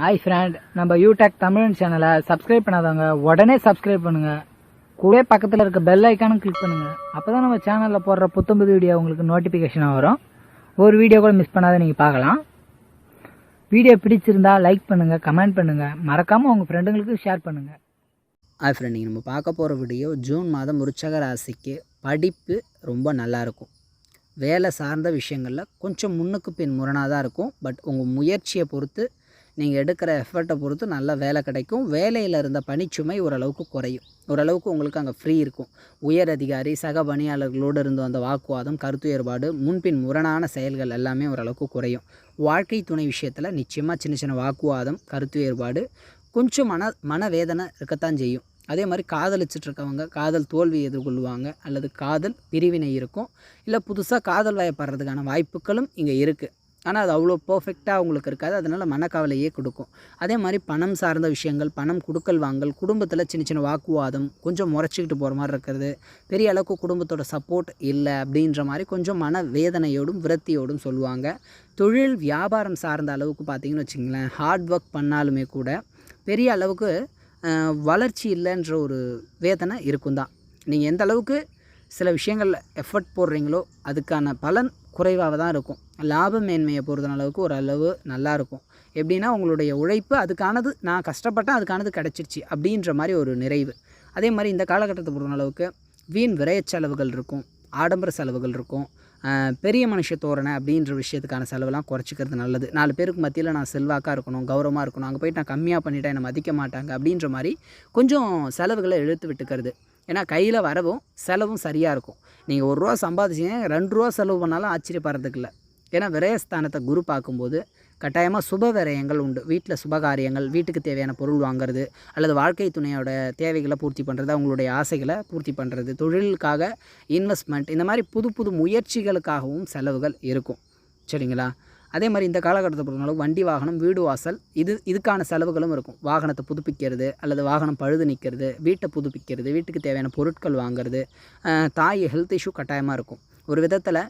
Hi friend நம்ம யூடெக் தமிழ் சேனலை subscribe பண்ணாதவங்க உடனே சப்ஸ்கிரைப் பண்ணுங்க. கூட பக்கத்தில் இருக்க பெல் ஐக்கானும் கிளிக் பண்ணுங்க. அப்பதான் நம்ம சேனலில் போடுற புத்தம்புது வீடியோ உங்களுக்கு நோட்டிஃபிகேஷனாக வரும். ஒரு வீடியோ கூட மிஸ் பண்ணாத நீங்கள் பார்க்கலாம். வீடியோ பிடிச்சிருந்தா லைக் பண்ணுங்க கமெண்ட் பண்ணுங்க. மறக்காம உங்க ஃப்ரெண்டுங்களுக்கு ஷேர் பண்ணுங்க. ஹாய் ஃப்ரெண்ட் நீங்கள் நம்ம பார்க்க போகிற வீடியோ ஜூன் மாதம் விருச்சக ராசிக்கு படிப்பு ரொம்ப நல்லா இருக்கும் வேலை சார்ந்த விஷயங்களில் கொஞ்சம் முன்னுக்கு பின் முரணாக தான் இருக்கும். பட் உங்கள் முயற்சியை பொறுத்து நீங்கள் எடுக்கிற எஃபர்ட்டை பொறுத்து நல்ல வேலை கிடைக்கும். வேலையில் இருந்த பணிச்சுமை ஓரளவுக்கு குறையும். ஓரளவுக்கு உங்களுக்கு அங்கே ஃப்ரீ இருக்கும். உயர் அதிகாரி சக பணியாளர்களோடு இருந்து வந்த வாக்குவாதம் கருத்து ஏற்பாடு முன்பின் முரணான செயல்கள் எல்லாமே ஓரளவுக்கு குறையும். வாழ்க்கை துணை விஷயத்தில் நிச்சயமாக சின்ன சின்ன வாக்குவாதம் கருத்து ஏற்பாடு கொஞ்சம் மன மனவேதனை இருக்கத்தான் செய்யும். அதே மாதிரி காதலிச்சிட்ருக்கவங்க காதல் தோல்வி எதிர்கொள்வாங்க அல்லது காதல் பிரிவினை இருக்கும் இல்லை புதுசாக காதல் வயப்படுறதுக்கான வாய்ப்புகளும் இங்கே இருக்குது ஆனால் அது அவ்வளோ பர்ஃபெக்டாக அவங்களுக்கு இருக்காது. அதனால் மனக்கவலையே கொடுக்கும். அதே மாதிரி பணம் சார்ந்த விஷயங்கள் பணம் கொடுக்கல் வாங்கல் குடும்பத்தில் சின்ன சின்ன வாக்குவாதம் கொஞ்சம் முறைச்சிக்கிட்டு போகிற மாதிரி இருக்கிறது. பெரிய அளவுக்கு குடும்பத்தோட சப்போர்ட் இல்லை அப்படின்ற மாதிரி கொஞ்சம் மன வேதனையோடும் விரத்தியோடும் சொல்லுவாங்க. தொழில் வியாபாரம் சார்ந்த அளவுக்கு பார்த்தீங்கன்னு வச்சுங்களேன் ஹார்ட் ஒர்க் பண்ணாலுமே கூட பெரிய அளவுக்கு வளர்ச்சி இல்லைன்ற ஒரு வேதனை இருக்கும் தான் நீங்கள் எந்த அளவுக்கு சில விஷயங்களில் எஃபர்ட் போடுறீங்களோ அதுக்கான பலன் குறைவாக தான் இருக்கும். லாப மேன்மையை பொறுத்தன அளவுக்கு ஒரு அளவு எப்படின்னா உங்களுடைய உழைப்பு அதுக்கானது நான் கஷ்டப்பட்டேன் அதுக்கானது கிடச்சிருச்சு அப்படின்ற மாதிரி ஒரு நிறைவு. அதே மாதிரி இந்த காலகட்டத்தை பொறுத்த அளவுக்கு வீண் விரைய செலவுகள் இருக்கும் ஆடம்பர செலவுகள் இருக்கும் பெரிய மனுஷ தோரணை அப்படின்ற விஷயத்துக்கான செலவெல்லாம் குறைச்சிக்கிறது நல்லது. நாலு பேருக்கு மத்தியில் நான் செல்வாக்காக இருக்கணும் கௌரவமாக இருக்கணும் அங்கே போயிட்டு நான் கம்மியாக பண்ணிட்டேன் என்னை மதிக்க மாட்டாங்க அப்படின்ற மாதிரி கொஞ்சம் செலவுகளை இழுத்து விட்டுக்கிறது. ஏன்னா கையில் வரவும் செலவும் சரியாக இருக்கும். நீங்கள் ஒரு ரூபா சம்பாதிச்சீங்க ரெண்டு ரூபா செலவு பண்ணாலும் ஆச்சரியப்படுறதுக்கு இல்லை ஏன்னா விரயஸ்தானத்தை குரு பார்க்கும்போது கட்டாயமாக சுப விரயங்கள் உண்டு. வீட்டில் சுபகாரியங்கள் வீட்டுக்கு தேவையான பொருள் வாங்குறது அல்லது வாழ்க்கை துணையோட தேவைகளை பூர்த்தி பண்ணுறது அவங்களுடைய ஆசைகளை பூர்த்தி பண்ணுறது தொழிலுக்காக இன்வெஸ்ட்மெண்ட் இந்த மாதிரி புது புது முயற்சிகளுக்காகவும் செலவுகள் இருக்கும். சரிங்களா? அதே மாதிரி இந்த காலகட்டத்தை பொறுத்தளவு வண்டி வாகனம் வீடு வாசல் இது இதுக்கான செலவுகளும் இருக்கும். வாகனத்தை புதுப்பிக்கிறது அல்லது வாகனம் பழுது நிற்கிறது வீட்டை புதுப்பிக்கிறது வீட்டுக்கு தேவையான பொருட்கள் வாங்குறது தாய் ஹெல்த் இஷ்யூ கட்டாயமாக இருக்கும். ஒரு விதத்தில்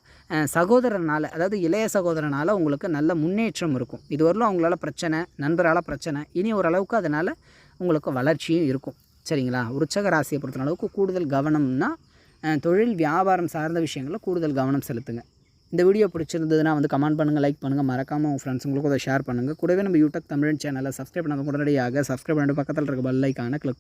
சகோதரனால் அதாவது இளைய சகோதரனால் உங்களுக்கு நல்ல முன்னேற்றம் இருக்கும். இதுவரையிலும் அவங்களால பிரச்சனை நண்பரால் பிரச்சனை இனி ஓரளவுக்கு அதனால் உங்களுக்கு வளர்ச்சியும் இருக்கும். சரிங்களா? உற்சக ராசியை பொறுத்த அளவுக்கு கூடுதல் கவனம்னா தொழில் வியாபாரம் சார்ந்த விஷயங்களில் கூடுதல் கவனம் செலுத்துங்க. இந்த வீடியோ பிடிச்சிருந்ததுன்னா வந்து கமெண்ட் பண்ணுங்கள் லைக் பண்ணுங்கள் மறக்காமல் உங்கள் ஃப்ரெண்ட்ஸுங்களுக்கும் அதை ஷேர் பண்ணுங்கள் கூடவே நம்ம யூடியூப் தமிழ் சேனலை சப்ஸ்கிரைப் பண்ணாத உடனடியாக சப்ஸ்கிரைப் பண்ணிட்டு பக்கத்தில் இருக்க பெல் ஐக்கான கிளிக்